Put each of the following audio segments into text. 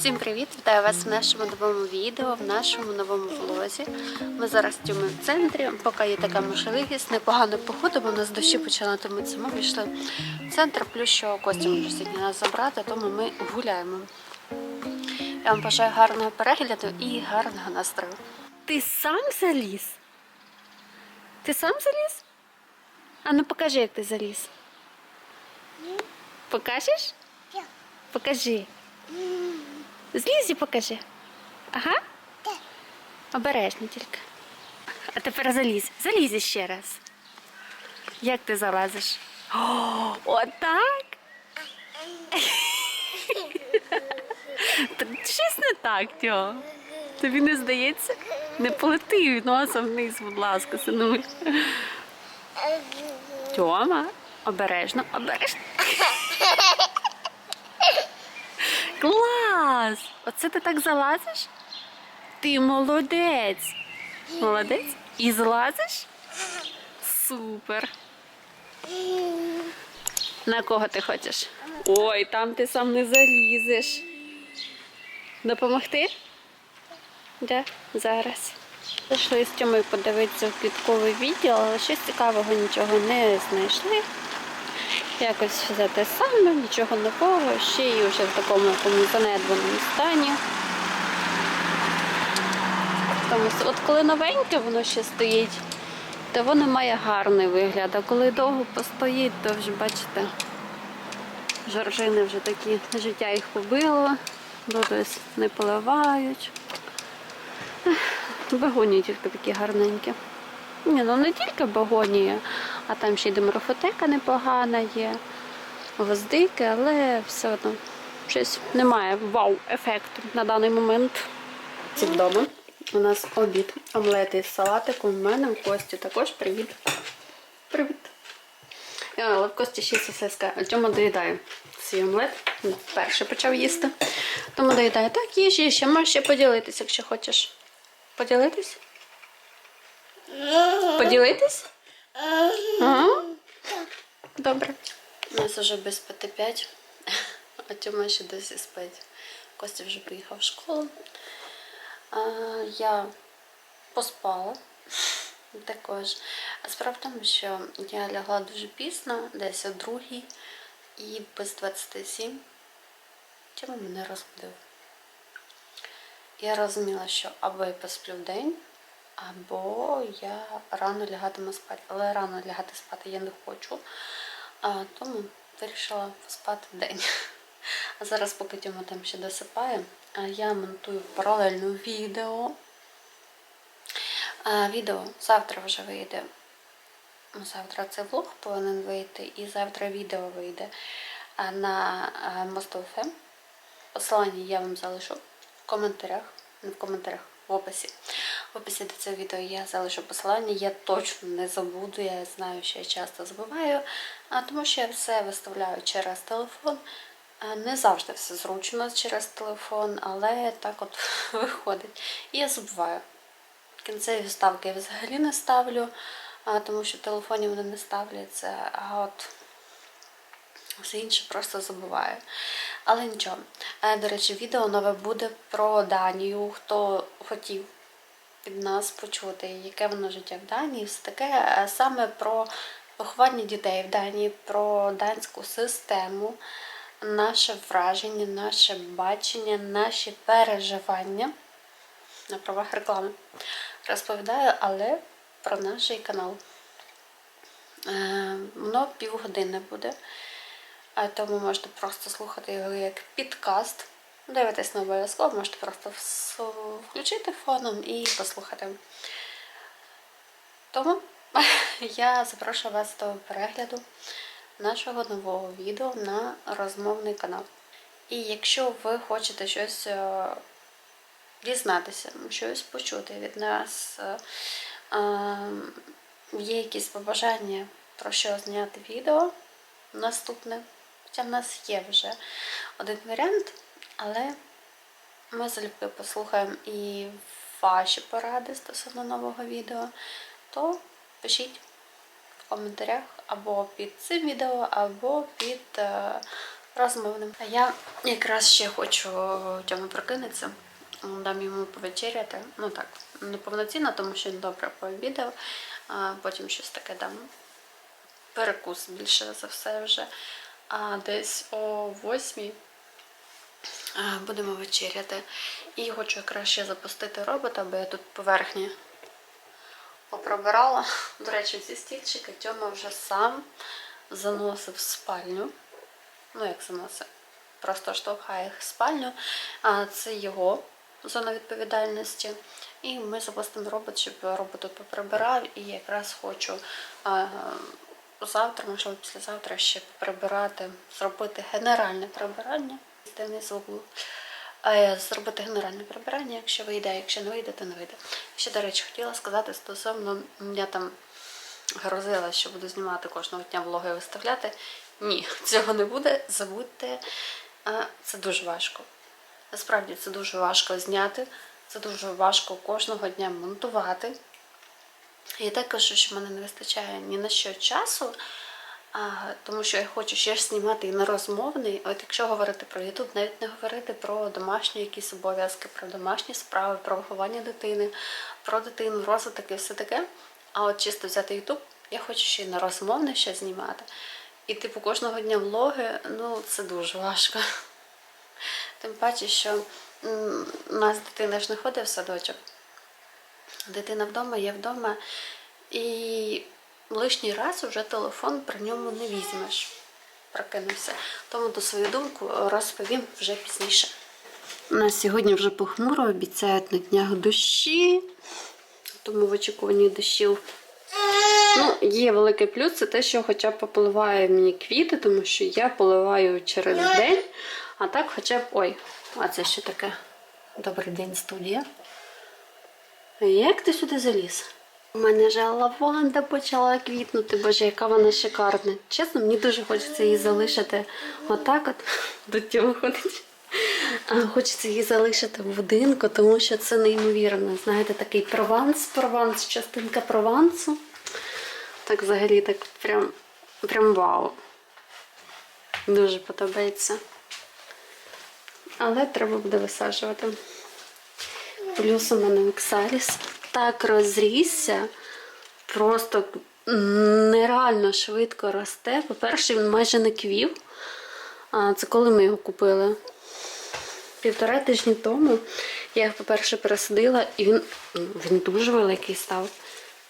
Всім привіт! Вітаю вас в нашому новому відео, в нашому новому влозі. Ми зараз в цьому центрі, поки є така можливість, непогано походимо, у нас дощі почали томитися. Ми вийшли в центр, плюс що Костя може сьогодні нас забрати, тому ми гуляємо. Я вам бажаю гарного перегляду і гарного настрою. Ти сам заліз? Ти сам заліз? А ну покажи, як ти заліз. Покажеш? Покажи. Злізь і покажи. Ага. Обережно тільки. А тепер залізь. Залізь ще раз. Як ти залазиш? О, отак. Щось не так, Тьо. Тобі не здається? Не полети носом вниз, будь ласка, синуль. Тьома, обережно, обережно. Клас! Оце ти так залазиш? Ти молодець. Молодець? І злазиш? Супер. На кого ти хочеш? Ой, там ти сам не залізеш. Допомогти? Де? Зараз. Зайшли з Тьомою подивитися в квітковий відділ, але щось цікавого нічого не знайшли. Якось все те саме, нічого нового, ще й вже в такому якомусь занедбаному стані. Тому, от коли новеньке воно ще стоїть, то воно має гарний вигляд, а коли довго постоїть, то вже бачите, жоржини вже такі, життя їх побило, дуже не поливають. Begонії тільки такі гарненькі. Ні, ну не тільки begонія, а там ще й деморфотека непогана є, гвоздики, але все одно щось немає вау-ефекту на даний момент. Ці вдома. У нас обід, омлети з салатиком. У мене в Кості також привіт. Привіт. Але в Кості ще сосиска. Тьома доїдає свій омлет. Вперше почав їсти. Тому доїдає. Так, їж, їж, ще можеш ще поділитися, якщо хочеш. Поділитись? Поділитись? Ага. Добре. У нас вже без 5, а Тьома ще досі спить. Костя вже поїхав в школу. А, я поспала також. А справа в тому, що я лягла дуже пізно, десь о другій, і без 27 Тьома мене розбудив. Я розуміла, що або я посплю в день, або я рано лягатиму спати. Але рано лягати спати я не хочу. Тому вирішила поспати день. А зараз, поки Тьома там ще досипає, я монтую паралельно відео. Відео завтра вже вийде. Ну, Завтра це влог повинен вийти, і завтра відео вийде на Мостов.ФМ. Посилання я вам залишу в коментарях. Не в коментарях, в описі. В описі до цього відео я залишу посилання. Я точно не забуду, я знаю, що я часто забуваю, тому що я все виставляю через телефон. Не завжди все зручно через телефон, але так от виходить. І я забуваю. Кінцеві ставки я взагалі не ставлю, тому що в телефоні вони не ставляться. А от все інше просто забуваю. Але нічого. Е, До речі, відео нове буде про Данію. Хто хотів від нас почути, яке воно життя в Данії, все таке е, саме про виховання дітей в Данії, про данську систему, наше враження, наше бачення, наші переживання на правах реклами. Розповідаю, але про наш канал. Е, Воно півгодини буде. Тому можете просто слухати його як підкаст. Дивитись не обов'язково, можете просто включити фоном і послухати. Тому я запрошую вас до перегляду нашого нового відео на розмовний канал. І якщо ви хочете щось е, дізнатися, щось почути від нас, е, е, є якісь побажання про що зняти відео наступне. Хоча в нас є вже один варіант, але ми залюбки послухаємо і ваші поради стосовно нового відео, то пишіть в коментарях або під цим відео, або під е, розмовним. А я якраз ще хочу Тьому прокинутися. Дам йому повечеряти. Ну так, не повноцінно, тому що він добре пообідав, потім щось таке дам. Перекус більше за все вже. А десь о восьмій а, будемо вечеряти. І хочу якраз ще запустити робота, бо я тут поверхні поприбирала. До речі, ці стільчики Тьома вже сам заносив в спальню. Ну, як заносив, просто штовхає їх в спальню. А це його зона відповідальності. І ми запустимо робот, щоб робот тут поприбирав. І якраз хочу завтра, можливо, післязавтра ще поприбирати, зробити генеральне прибирання. Звук був. Е, Зробити генеральне прибирання, якщо вийде, якщо не вийде, то не вийде. Ще, до речі, хотіла сказати стосовно, я там грозила, що буду знімати кожного дня влоги і виставляти. Ні, цього не буде. Забудьте, це дуже важко. Насправді це дуже важко зняти, це дуже важко кожного дня монтувати. Я так кажу, що в мене не вистачає ні на що часу, а, тому що я хочу ще ж знімати і на розмовний. От якщо говорити про YouTube, навіть не говорити про домашні якісь обов'язки, про домашні справи, про виховання дитини, про дитину, розвиток і все таке. А от чисто взяти YouTube, я хочу ще й на розмовний ще знімати. І типу кожного дня влоги, ну це дуже важко. Тим паче, що у нас дитина ж не ходить в садочок. Дитина вдома, я вдома. І лишній раз вже телефон при ньому не візьмеш. Прокинувся. Тому ту свою думку розповім вже пізніше. У нас сьогодні вже похмуро, обіцяють на днях дощі, тому в очікуванні дощів. Ну, є великий плюс, це те, що хоча б пополиває мені квіти, тому що я поливаю через день, а так хоча б. Ой, а це що таке? Добрий день, студія. Як ти сюди заліз? У мене вже лаванда почала квітнути, боже, яка вона шикарна. Чесно, мені дуже хочеться її залишити отак от до цього ходить. Хочеться її залишити в будинку, тому що це неймовірно. Знаєте, такий прованс, прованс, частинка провансу. Так взагалі так прям, прям вау. Дуже подобається. Але треба буде висаджувати. Плюс у мене Оксаліс так розрісся, просто нереально швидко росте. По-перше, він майже не квів. Це коли ми його купили? Півтора тижні тому я його, по-перше, пересадила, і він, ну, він дуже великий став.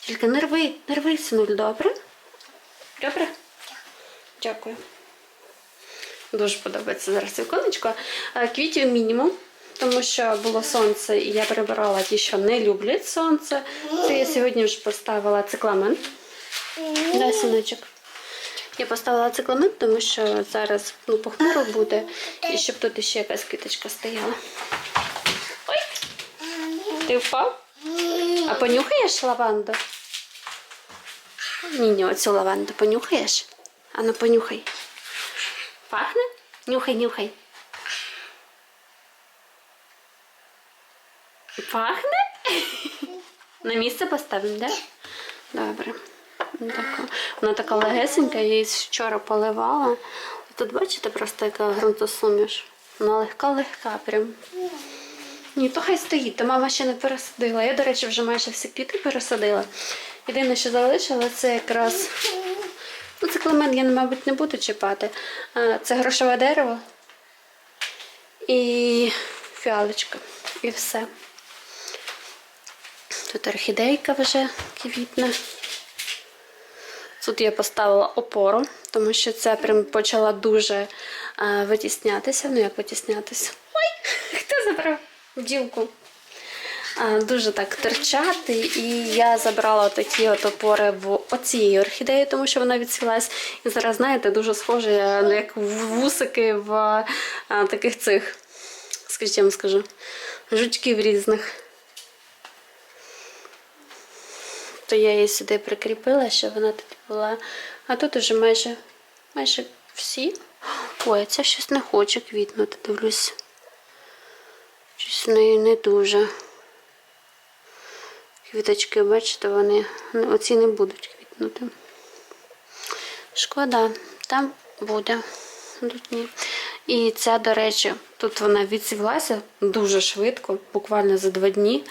Тільки не рви, синуль, добре? Добре? Дякую. Дуже подобається зараз віконечко. Е, Квітів мінімум, тому що було сонце, і я прибирала ті, що не люблять сонце. Це я сьогодні вже поставила цикламен. Да, синочок. Я поставила цикламен, тому що зараз ну, похмуро буде, і щоб тут ще якась квіточка стояла. Ой! Ти впав? А понюхаєш лаванду? Ні, ні, оцю лаванду понюхаєш? Ану, понюхай. Пахне? Нюхай, нюхай. Пахне? На місце поставимо, да? Добре. Вона така легесенька, я її вчора поливала. Тут бачите просто яка ґрунтосуміш. Вона легка-легка прям. Ні, то хай стоїть, то мама ще не пересадила. Я, до речі, вже майже всі квіти пересадила. Єдине, що залишила, це якраз. Ну, це клемен я, мабуть, не буду чіпати. Це грошове дерево і фіалочка. І все. Тут орхідейка вже квітне. Тут я поставила опору, тому що це прям почала дуже а, витіснятися. Ну, як витіснятися? Ой, хто забрав бджілку? А, дуже так терчати. І я забрала такі от опори в оцієї орхідеї, тому що вона відсілась. І зараз, знаєте, дуже схоже, ну, як вусики в а, таких цих, вам скажу, жучків різних. То я її сюди прикріпила, щоб вона тут була. А тут уже майже, майже всі. Ой, ця щось не хоче квітнути, дивлюсь. Щось в неї не дуже. Квіточки, бачите, вони оці не будуть квітнути. Шкода, там буде. Тут ні. І ця, до речі, тут вона відсіглася дуже швидко, буквально за два дні,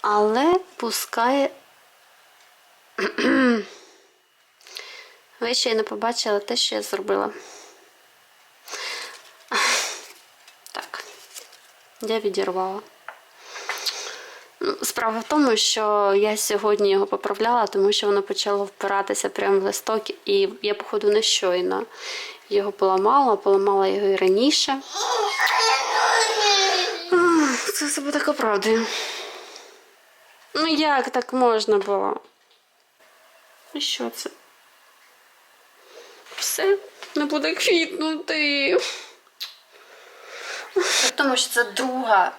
але пускає. Ви ще й не побачили те, що я зробила. Так, я відірвала. Ну, Справа в тому, що я сьогодні його поправляла, тому що воно почало впиратися прямо в листок, і я, походу, не щойно його поламала, поламала його і раніше. Це себе так оправдую. Ну як так можна було? І що це? Все, не буде квітнути. Тому що це друга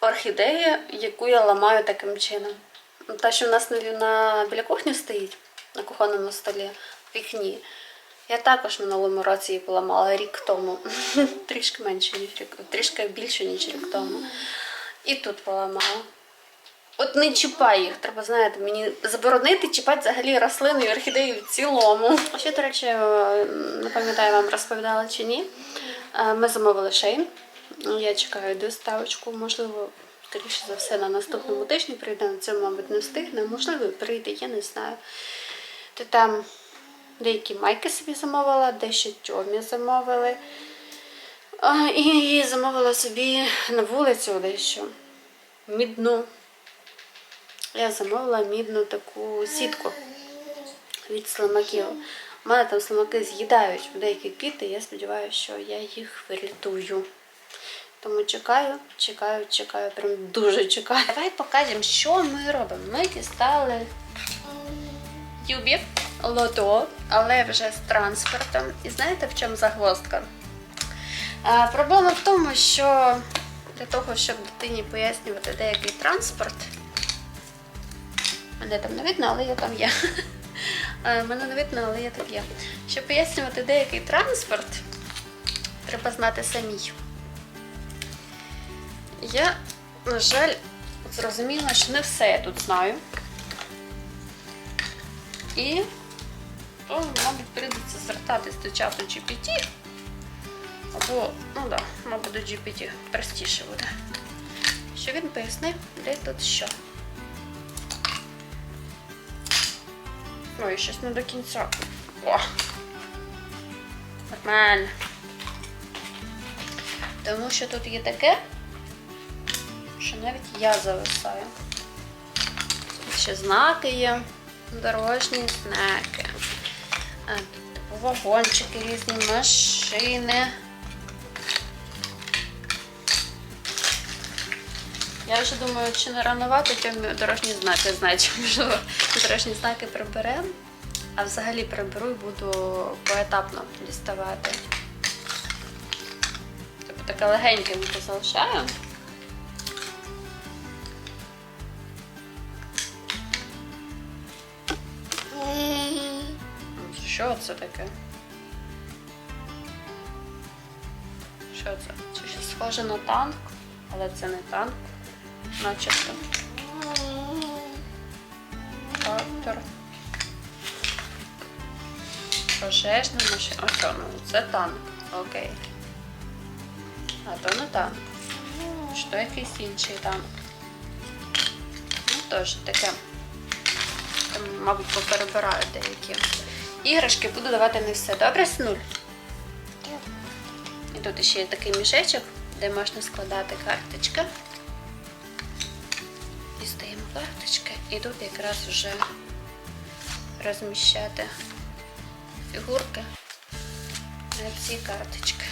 орхідея, яку я ламаю таким чином. Та, що в нас на, біля кухні стоїть, на кухонному столі, в вікні. Я також в минулому році її поламала рік тому. трішки менше, ніж рік, трішки більше, ніж рік тому. І тут поламала. От не чіпай їх, треба, знаєте, мені заборонити чіпати взагалі рослини і орхідеї в цілому. Ще, до речі, е, не пам'ятаю, вам розповідала чи ні. Е, Ми замовили шейн. Я чекаю доставочку, можливо, скоріше за все, на наступному тижні прийде. На цьому, мабуть, не встигне. Можливо, прийде, я не знаю. То там деякі майки собі замовила, дещо тьомі замовили. І замовила собі на вулицю дещо. Мідну. Я замовила мідну таку сітку від слимаків. У мене там слимаки з'їдають деякі квіти, я сподіваюся, що я їх врятую. Тому чекаю, чекаю, чекаю, прям дуже чекаю. Давай покажемо, що ми робимо. Ми дістали Юбі лото, але вже з транспортом. І знаєте, в чому загвоздка? А, проблема в тому, що для того, щоб дитині пояснювати деякий транспорт, мене там не видно, але я там є. Е, Мене не видно, але я тут є. Щоб пояснювати деякий транспорт, треба знати самій. Я, на жаль, зрозуміла, що не все я тут знаю. І то, мабуть, прийдеться звертатись до чату GPT. Або, ну так, да, мабуть, до GPT простіше буде. Що він пояснив, де тут що. Ой, щось не до кінця. Нормально. Тому що тут є таке, що навіть я зависаю. Тут ще знаки є, дорожні знаки. Тут типу вагончики різні, машини. Я вже думаю, чи не ранувати, тим дорожні знаки знають, можливо, дорожні знаки приберемо, а взагалі приберу і буду поетапно діставати. Тобто таке легенькенько залишаю. Що це таке? Що це? Чи щось схоже на танк, але це не танк, начебто. Трактор. Пожежна машина. Ось воно, це танк. Окей. А то не танк. Що якийсь інший танк. Ну, теж таке. Там, мабуть, поперебираю деякі. Іграшки буду давати не все. Добре, снуль? І тут ще є такий мішечок, де можна складати карточки. І тут якраз вже розміщати фігурки на ці карточки.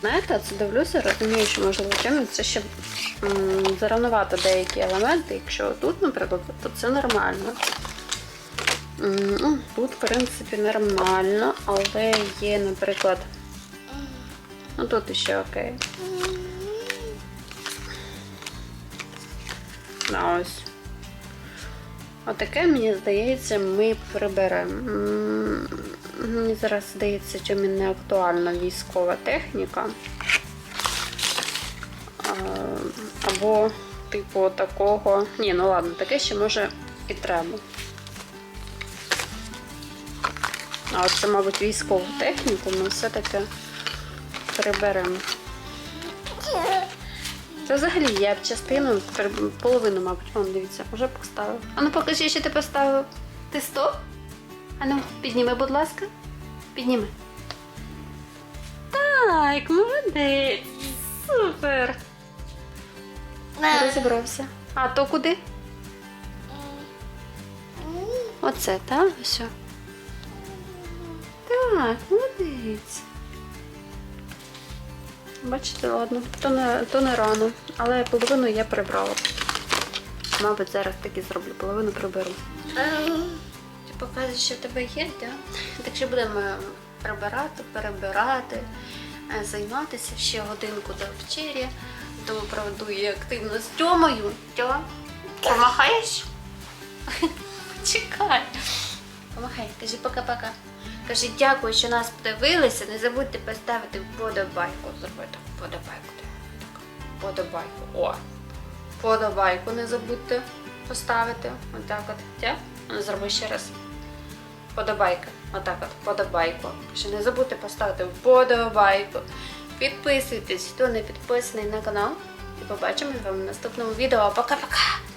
Знаєте, це дивлюся, розумію, що можливо чим це ще заранувати деякі елементи. Якщо тут, наприклад, то це нормально. Ну, Тут, в принципі, нормально, але є, наприклад, ну тут ще окей. Ось. Отаке, мені здається, ми приберемо. Мені зараз здається, що мені не актуальна військова техніка. Або, типу, такого. Ні, ну ладно, таке ще може і треба. А от це, мабуть, військову техніку ми все-таки приберемо. Це взагалі я б частину, половину, мабуть, вон дивіться, вже поставив. А ну покажи, що ти поставив. Ти стоп? А ну, підніми, будь ласка. Підніми. Так, молодець. Супер. Розібрався. А то куди? Оце, так? Все. Так, молодець. Бачите, ладно, то не, то не рано, але половину я прибрала. Мабуть, зараз таки зроблю, половину приберу. Ти показуєш, що в тебе є, так? Так що будемо прибирати, перебирати, е, займатися ще годинку до вечері. Тому проведу її активно з Тьомою. Тьома, помахаєш? Чекай. Помахай, кажи пока-пока. Кажи дякую, що нас подивилися. Не забудьте поставити вподобайку. Зроби так, вподобайку. Вподобайку. О. Вподобайку не забудьте поставити. Отак от. Ну, зроби ще раз. Вподобайка. Отак от, вподобайку. Ще не забудьте поставити вподобайку. Підписуйтесь, хто не підписаний на канал. І побачимо з вами в наступному відео. Пока-пока!